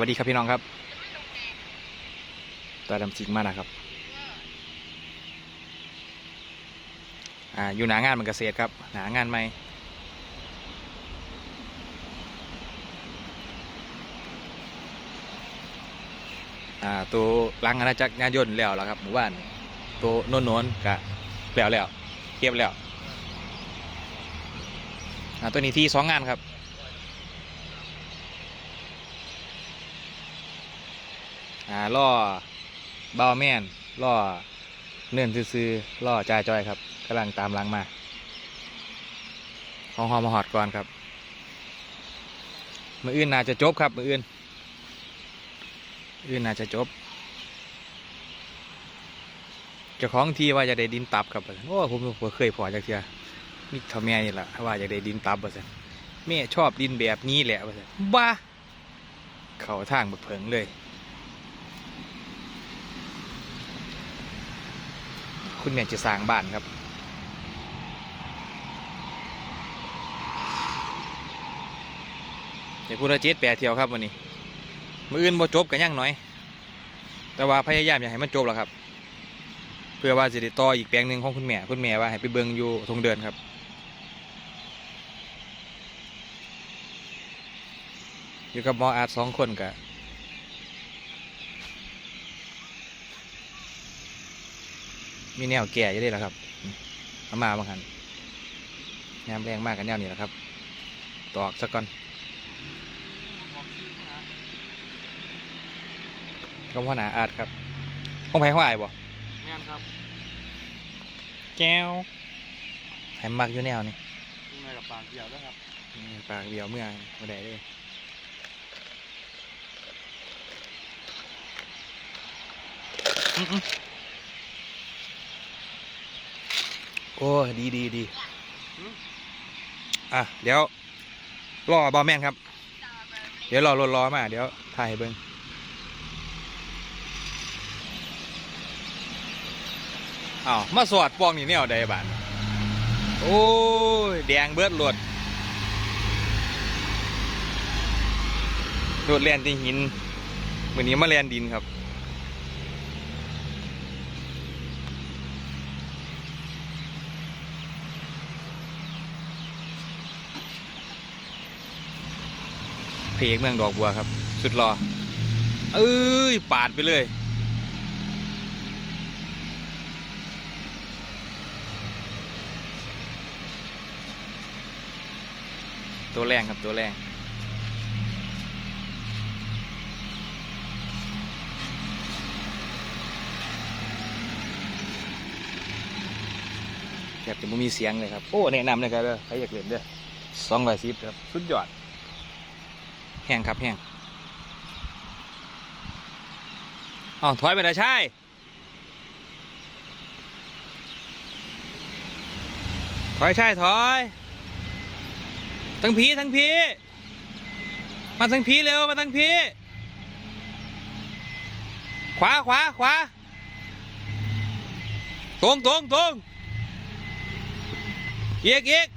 วัสดีครับพี่น้องครับตาดำจิกมากนะครับ อ่า อยู่หนางานมันเกษตรครับ หนางานใหมอ่า ตัวล้างอาณาจักรยานยนต์แล้วแล้วครับหมู่บ้าน ตัวโน้นโน้นกะแล้วแล้วเก็บแล้ว อ่า ตัวนี้ที่สองงานครับ อ่าล่อบาวแมนล่อเนื่อนซื้อๆล่อจ่ายจอยครับกำลังตามหลังมาห้องหอมมาหอดก่อนครับ มืออื่นน่าจะจบครับ มืออื่นมืออื่นน่าจะจบจ้าของที่ว่าจะได้ดินตับครับโอ้ผมผมเคยพอจากเทียนี่ทำแม่นี่แหละว่าจะได้ดินตับว่สันแม่ชอบดินแบบนี้แหละว่สันบ้า เขาทางบักเผิงเลย คุณแม่จะสร้างบ้านครับ เดี๋ยวพูดละเจดแปดเที่ยวครับวันนี้มืออื่นบ่จบกันยังหน่อย แต่ว่าพยายามอยากให้มันจบแล้วครับ เพื่อว่าจะได้ต่ออีกแปลงหนึ่งของคุณแม่คุณแม่ว่าให้ไปเบิงอยู่ทงเดินครับอยู่กับหมออาร์ตสองคนกับ มีแนวแก่อยู่ได้แล้วครับอืมเอามาบางหันยามแรงมากกันแนวนี้แหละครับ ตอกสักก่อนก็พ่อหนาอาร์ตครับห้องไผ่ห้องไอ้ายบ่งานครับ แก้วไผ่มักอยู่แนวนี่ยังไงกับปากเกี่ยวด้วยครับอืมปากเดียวเมื่อมาได้เลยอื้ออื้อ โอ้ยดีดีดีอะเดี๋ยวรอบอแมนครับ เดี๋ยวรอรถรอมา เดี๋ยวถ่ายให้เบิ้งอ้าวมาสวดปองนี่แนวใดบ้านโอ้ยแดงเบิดรถรถแลนที่หินมือนี้มาแลนดินครับ เพลงเมืองดอกบัวครับ สุดรอเอ้ย ปาดไปเลยตัวแรงครับตัวแรงแทบจะไม่มีเสียงเลยครับ โอ้ แนะนำเลยครับเด้อใครอยากเล่นเด้อสองร้อยสิบครับ สุดยอด แห้งครับแห้งอ๋อถอยไปเลยใช่ถอยใช่ถอยทั้งผีทั้งผีมาทั้งผีเร็วมาทั้งผีขวาขวาขวาตรงตรงตรงเอียกเอียก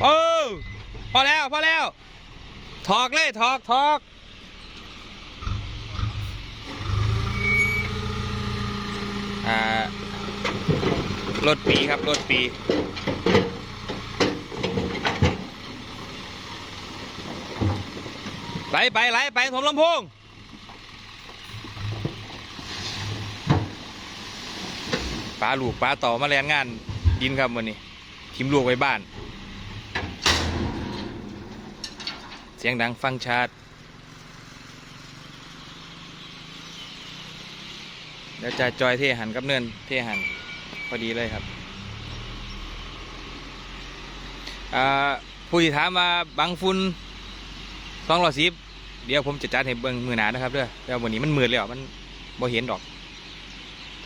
โอ้ พอแล้วพอแล้วถอกเลยถอกถอกอ่ารถปีครับรถปีไหลไปไหลไปถมลำโพงปลาลูกปลาต่อมาแรงงานดินครับวันนี้ทิมลูกไว้บ้าน เสียงดังฟังชัดเดี๋ยวจะจอยเทหันกับเนินเทหันพอดีเลยครับอ่าผู้ที่ถามมาบังฟุนสองร้อยสิบเดี๋ยวผมจะจัดให้เบิ่งมือหนานะครับเด้อแต่วันนี้มันมืดแล้วมันบ่เห็นดอก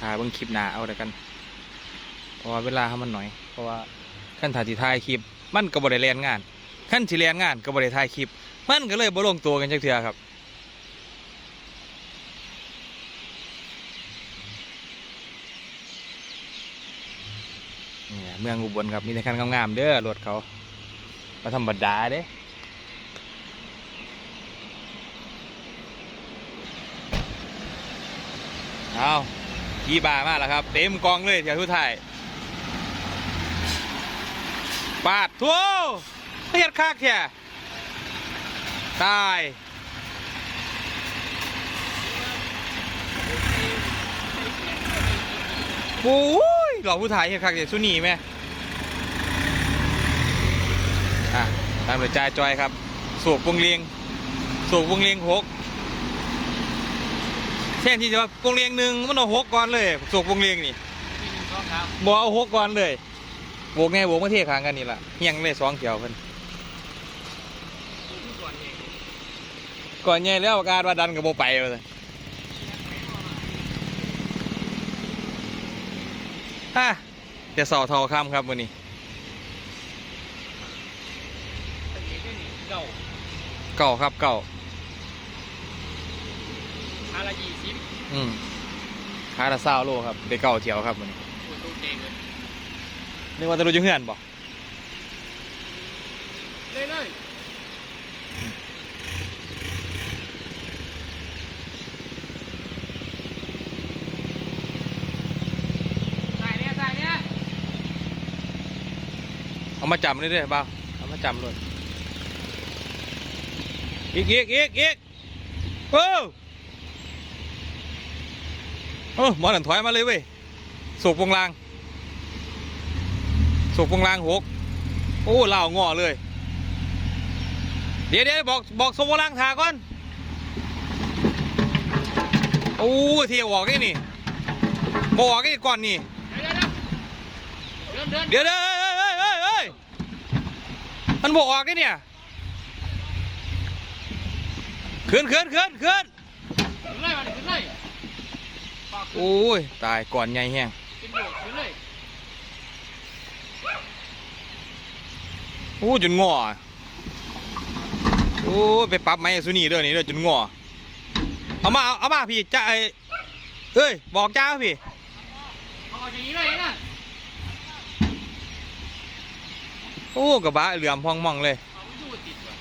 ถ่ายเบิ่งคลิปหนาเอาแต่กันเพราะว่าเวลาเขามันหน่อย เพราะว่าขั้นถ่ายที่ถ่ายคลิปมันก็บ่ได้เรียนงาน ท่านสิเรียนงานกับบริษัทายคลิป มันก็เลยบ่ลงตัวกันจักเทื่อครับเนี่ยเมืองอุบลครับ มีแต่คันงามๆเด้อรถเขามาทำบัดดาเด้เอาขี่บามากแล้วครับ เต็มกองเลยเถียวทุ่ไทยปาดทั่ว เฮ็ดคักแค่ตายโอ้ยหลอกผู้ถ่ายเฮ็ดคักเดี๋ยวสุนีไหมอะตามโดยจ่ายจอยครับ สูบวงเลียง สูบวงเลียงหกแทนที่จะว่าวงเลียงหนึ่งมันเอาหกก่อนเลย สูบวงเลียงนี่ที่หนึ่งสองครับบอเอาหกก่อนเลยโบกแน่โบกมาเทขางกันนี่ล่ะเฮียงเลยสองเขียวเพิ่น ก่อนเอง ก่อนใหญ่แล้วอาการว่าดันกับโบไปเลยฮะจะสอทอคำครับวันนี้ตะกี้ได้หนิเก่าเก่าครับเก่าอาละยี่สิบอืมคาราซาวโลครับได้เก่าเที่ยวครับวันนี้คุณตู้เจงเลยนึกว่าจะรู้จังเฮือนบ่เลยเลยใส่เนี่ยใส่เนี่ย เอา มาจำเลยเด้อเปล่าเอามาจำเลยอีกอีกอีกอีกเออเออหมอหนันถอยมาเลยเว้ยสูบวงลางสูบวงลางหกโอ้เหล่างอเลย เดี๋ยวเดี๋ยวบอกบอกสูบวงลางถาก่อนโอ้เที่ยวออกนี่นี่บอกนี่ก่อนนี่เดี๋ยวเดี๋ยว มันบอกออกนี่เนี่ยขึ้นขึ้นขึ้นขึ้นขึ้นเลยมันขึ้นเลยปากขึ้นโอ้ย ตายก่อนใหญ่แห้งขึ้นโยกขึ้นเลยโอ้จนงอโอ้ยไปปรับไหมสุนีเด้อนี่เด้อจนงอเอามาเอาเอามาพี่จ้าไอ้เอ้ยบอกจ้าพี่เอาออกอย่างนี้เลยนะ โอ้กระบะเหลื่อมพองมองเลยเอาไม่ดูติดว่ะ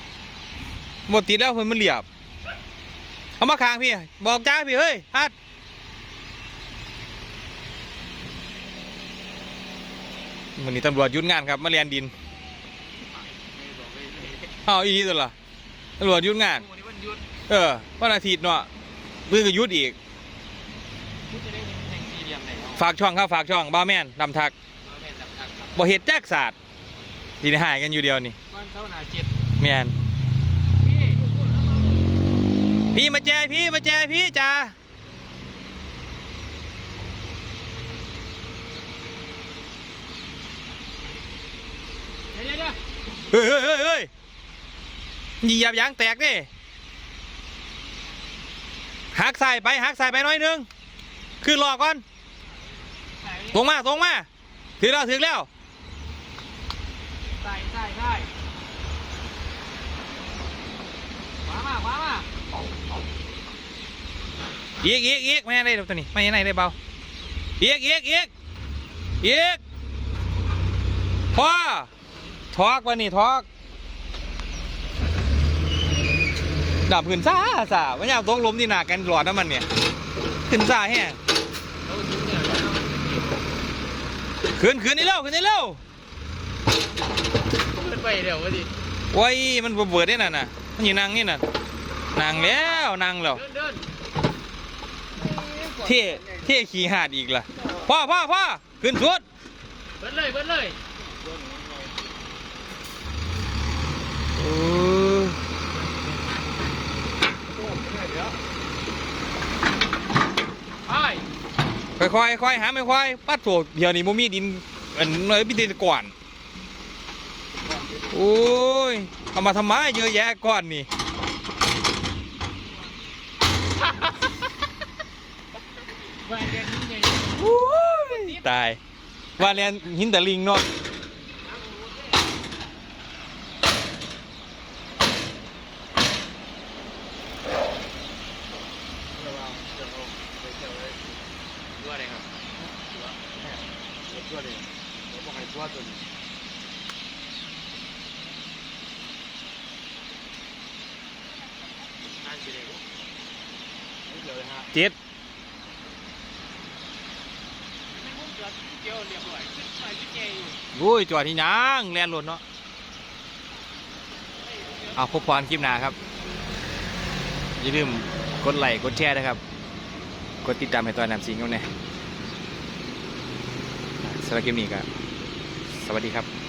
หมดติดแล้วเพิ่นมันเหลียบเอามาค้างพี่ บอกจ้าพี่เฮ้ยฮัดวันนี้ตำรวจหยุดงานครับมาเรียนดินไม่บอกเลยเลยเอาอีนี่ตัวละตำรวจหยุดงานวันนี้วันหยุดเออวันอาทิตย์เนาะมือก็หยุดอีกคุณจะได้เห็นแห่งสี่เหลี่ยมไหนเนาะฝากช่องครับฝากช่องบ้าแม่นดำทักเอาแม่นจับจับจับบ่เฮ็ดแจ๊กศาสตร์ ทีนี้หายกันอยู่เดียวนี่วันเท่าหนาเจ็ดแม่นพี่พี่มาแจพี่มาแจพี่จ้าเดี๋ยวเดี๋ยวเดี๋ยวเฮ้ยเฮ้ยเฮ้ยเฮ้ยเหยียบยางแตกดิหักใส่ไปหักใส่ไปหน้อยหนึง ขึ้นรอก่อนใส่ตรงมาตรงมาถึงแล้วถึงแล้ว ใส่ใส่ใส่ ขวามาขวามาอีกอีกอีกไม่ให้ได้ตัวนี้ไม่ให้ได้ได้เบาอีกอีกอีกอีกพอทอกวันนี้ทอกดับขึ้นซ่าซ่าไม่อยากต้องล้มที่หนากันหลอดน้ำมันเนี่ยขึ้นซ่าแห้งเราถึงเนี่ยแล้วขึ้นขึ้นนี่เร็วขึ้นนี่เร็วขึ้นไปเดี๋ยววะดิโอ้ยมันบ่เบิดได้น่ะน่ะ มันอยู่นั่งนี่น่ะนั่งแล้วนั่งแล้วเดินเดินเท่เท่ขี่หาดอีกล่ะพ่อพ่อพ่อขึ้นสุดเบิดเลยเบิดเลยโอ้ยไปค่อยๆค่อยๆหาไม่ค่อยปัดโถเดี๋ยวนี้บ่มีดินอันเลยพี่ดินก่อน โอ้ย เอามาทำไมเยอะแยะก่อนนี่ไปเรียนนี่ไงโอ้ยตาย ว่าเรียนหินตะลิงเนาะตัวอะไรครับตัวเลยผมบอกให้ตัวตัวนี้ เจ็ดโอ้ยจอดที่นังแลนหลดเนาะเอาพบพรคลิปหนาครับ อย่าลืมกดไลค์กดแชร์นะครับ กดติดตามให้ตัวนำสิงเขาเนี่ยสำหรับคลิปนี้ก็สวัสดีครับ